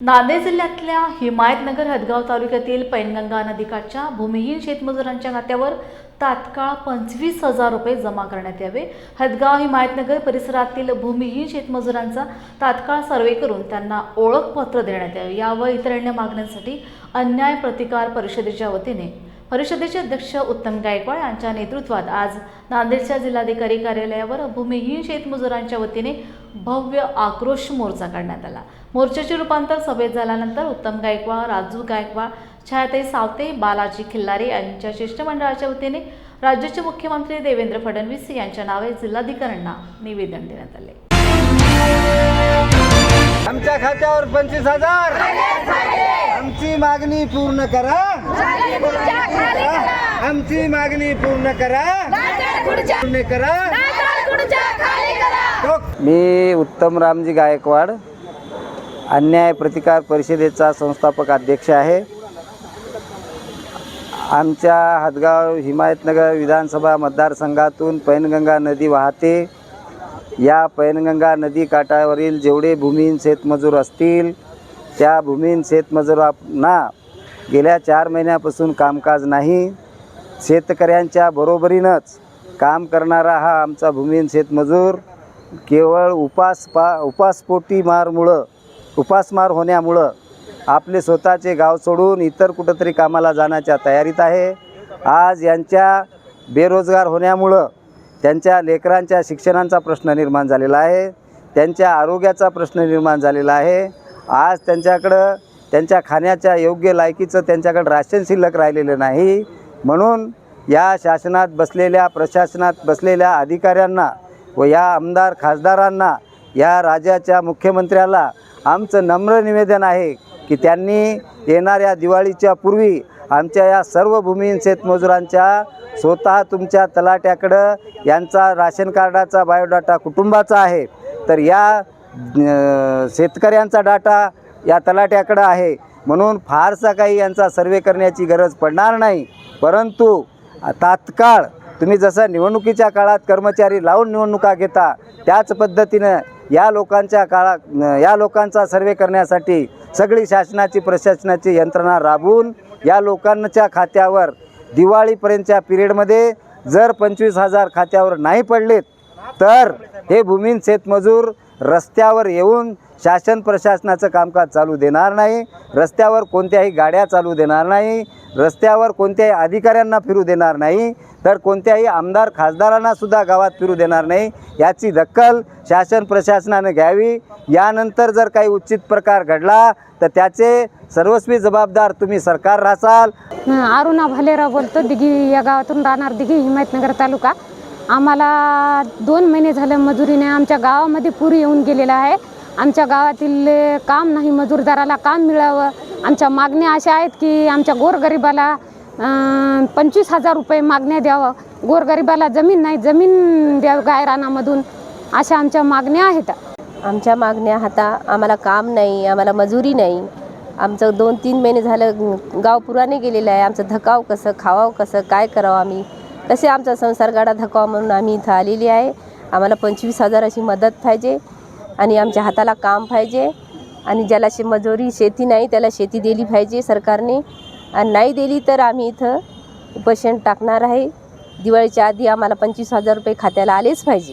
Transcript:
नांदेड जिल्ह्यातल्या हिमायतनगर हदगाव तालुक्यातील पैनगंगा नदीकाठच्या भूमिहीन शेतमजुरांच्या खात्यावर तात्काळ पंचवीस हजार रुपये जमा करण्यात यावे. हदगाव हिमायतनगर परिसरातील भूमिहीन शेतमजुरांचा तात्काळ सर्वे करून त्यांना ओळखपत्र देण्यात यावे. या व इतर अन्य मागण्यांसाठी अन्याय प्रतिकार परिषदेच्या वतीने परिषदेचे अध्यक्ष उत्तम गायकवाड यांच्या नेतृत्वात आज नांदेडच्या जिल्हाधिकारी कार्यालयावर भूमिहीन शेतमजुरांच्या वतीने भव्य आक्रोश मोर्चा काढण्यात आला. मोर्चाचे रूपांतर सभेत झाल्यानंतर उत्तम गायकवाड राजू गायकवाड छायाताई सावते बालाजी खिल्लारे यांच्या शिष्टमंडळाच्या वतीने राज्याचे मुख्यमंत्री देवेंद्र फडणवीस यांच्या नावे जिल्हाधिकाऱ्यांना निवेदन देण्यात आले. आमच्या खात्यावर पंचवीस हजार. आमची मागणी पूर्ण करा. आमची मागणी पूर्ण करा. पूर्ण करा. मी उत्तम रामजी गायकवाड अन्याय प्रतिकार परिषदेचा संस्थापक अध्यक्ष आहे. आमच्या हदगाव हिमायतनगर विधानसभा मतदारसंघातून पैनगंगा नदी वाहते. या पैनगंगा नदी काठावरील जेवढे भूमिहीन शेतमजूर असतील त्या भूमिहीन शेतमजुरांना गेल्या चार महिन्यापासून कामकाज नाही. शेतकऱ्यांच्या बरोबरीनंच काम करणारा हा आमचा भूमिहीन शेतमजूर केवळ उपास पा उपासपोटी मारमुळं उपासमार होण्यामुळं आपले स्वतःचे गाव सोडून इतर कुठंतरी कामाला जाण्याच्या तयारीत आहे. आज यांच्या बेरोजगार होण्यामुळं त्यांच्या लेकरांच्या शिक्षणांचा प्रश्न निर्माण झालेला आहे. त्यांच्या आरोग्याचा प्रश्न निर्माण झालेला आहे. आज त्यांच्याकडं त्यांच्या खाण्याच्या योग्य लायकीचं त्यांच्याकडं राशन शिल्लक राहिलेलं नाही. म्हणून या शासनात बसलेल्या प्रशासनात बसलेल्या अधिकाऱ्यांना व या आमदार खासदारांना या राज्याच्या मुख्यमंत्र्याला आमचं नम्र निवेदन आहे की त्यांनी येणाऱ्या दिवाळीच्या पूर्वी आमच्या या सर्व भूमिहीन शेतमजुरांच्या स्वतः तुमच्या तलाट्याकडं यांचा राशन कार्डाचा बायोडाटा कुटुंबाचा आहे. तर या शेतकऱ्यांचा डाटा या तलाट्याकडं आहे. म्हणून फारसा काही यांचा सर्वे करण्याची गरज पडणार नाही. परंतु तात्काळ तुम्ही जसं निवडणुकीच्या काळात कर्मचारी लावून निवडणुका घेता त्याच पद्धतीनं या लोकांच्या काळात या लोकांचा सर्वे करण्यासाठी सगळी शासनाची प्रशासनाची यंत्रणा राबवून या लोकांच्या खात्यावर दिवाळीपर्यंतच्या पिरियडमध्ये जर पंचवीस हजार खात्यावर नाही पडलेत तर हे भूमीन शेतमजूर रस्त्यावर येऊन शासन प्रशासनाचं कामकाज चालू देणार नाही. रस्त्यावर कोणत्याही गाड्या चालू देणार नाही. रस्त्यावर कोणत्याही अधिकाऱ्यांना फिरू देणार नाही. तर कोणत्याही आमदार खासदारांनासुद्धा गावात फिरू देणार नाही. याची दखल शासन प्रशासनाने घ्यावी. यानंतर जर काही उचित प्रकार घडला तर त्याचे सर्वस्वी जबाबदार तुम्ही सरकार रासाल. अरुणा भालेराव बोलतो दिघी या गावातून राहणार दिघी हिमायतनगर तालुका. आम्हाला दोन महिने झालं मजुरीने आमच्या गावामध्ये पूर येऊन गेलेला आहे. आमच्या गावातील काम नाही मजूरदाराला काम मिळावं. आमच्या मागण्या अशा आहेत की आमच्या गोरगरिबाला पंचवीस हजार रुपये मागण्या द्यावं. गोरगरिबाला जमीन नाही जमीन द्यावं गायरानामधून. अशा आमच्या मागण्या आहेत. आमच्या मागण्या आता आम्हाला काम नाही आम्हाला मजुरी नाही. आमचं दोन तीन महिने झालं गाव पुराने गेलेलं आहे. आमचं धकाव कसं खावावं कसं काय करावं आम्ही? कसे आमचा संसार गाडा धकावा म्हणून आम्ही इथं आलेली आहे? आम्हाला पंचवीस हजाराची मदत पाहिजे. आणि आमच्या हाताला काम पाहिजे. आणि ज्याला शे मजुरी शेती नाही त्याला शेती दिली पाहिजे सरकारने. आणि नाही दिली तर आम्ही इथं उपोषण टाकणार आहे. दिवाळीच्या आधी आम्हाला पंचवीस हजार रुपये खात्याला आलेच पाहिजे.